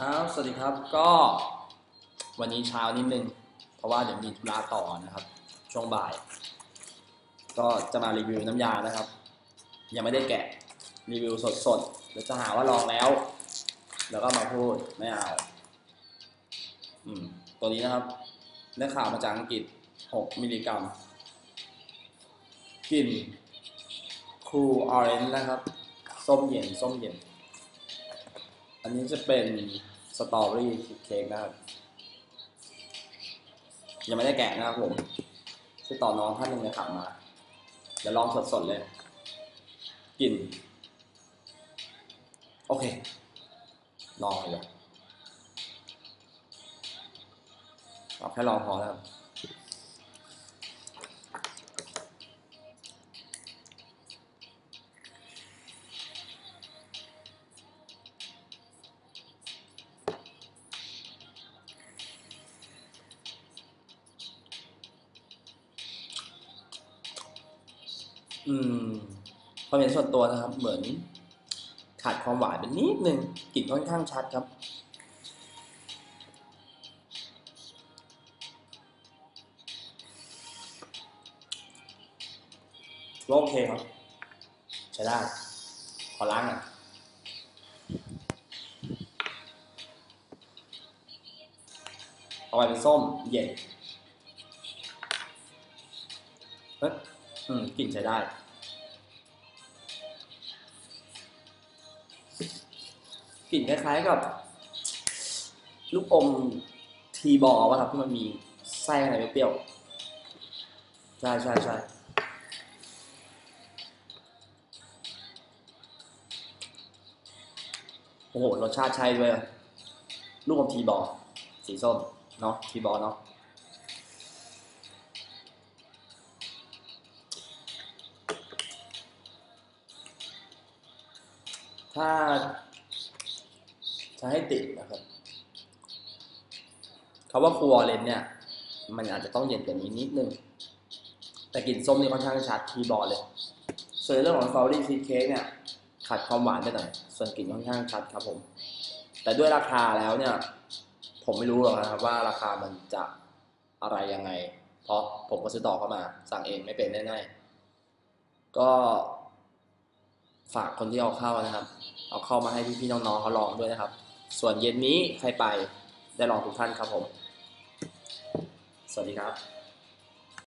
ครับ สวัสดีครับ ก็วันนี้เช้านิดนึง เพราะว่าเดี๋ยวมีธุระต่อนะครับ ช่วงบ่าย ก็จะมารีวิวน้ำยานะครับ ยังไม่ได้แกะ รีวิวสดๆเดี๋ยวจะหาว่าลองแล้ว แล้วก็มาพูดไม่เอา อืม ตัวนี้นะครับได้ข่าวมาจากอังกฤษ 6 มิลลิกรัม กลิ่นคูออเรนจ์นะครับ ส้มเย็น ส้มเย็น อันนี้จะเป็นสตรอเบอรี่เค้กนะครับ ยังไม่ได้แกะนะครับผมคือต่อน้องท่านหนึ่งเลยขับมาเดี๋ยวลองสดๆเลยกลิ่นโอเคลองเลยเอาแค่ลองพอแล้ว อืมความเห็นส่วนตัวนะครับ เหมือน ขาดความหวานเป็นนิดนึงกลิ่นค่อนข้างชัดครับโอเคครับ ใช้ได้ ขอล้างหน่อยเอาไปเป็นส้มเย็นเฮ้ย อืมกลิ่นใช้ได้ กลิ่นคล้ายๆกับ ลูกอมทีบอลป่ะครับที่มันมีไส้อะไรเปรี้ยวๆใช่ใช่ใช่โอ้โหรสชาติใช่ด้วยลูกอมทีบอลสีส้มเนาะทีบอลเนาะ ถ้าจะให้ติดนะครับคาว่าครัวเลนเนี่ย มันอาจจะต้องเย็นกว่านี้นิดนึง แต่กลิ่นส้มนี่ค่อนข้างชัดทีบอลเลย ส่วนเรื่องของสตรอเบอรี่ชีสเค้กเนี่ยขาดความหวานไปหน่อย ส่วนกลิ่นค่อนข้างชัดครับผม แต่ด้วยราคาแล้วเนี่ย ผมไม่รู้หรอกนะครับว่าราคามันจะอะไรยังไง เพราะผมก็ซื้อต่อเข้ามา สั่งเองไม่เป็นแน่ๆก็ ฝากคนที่เอาเข้านะครับ เอาเข้ามาให้พี่ๆน้องๆเขาลองด้วยนะครับ ส่วนเย็นนี้ใครไปได้ลองทุกท่านครับผม สวัสดีครับ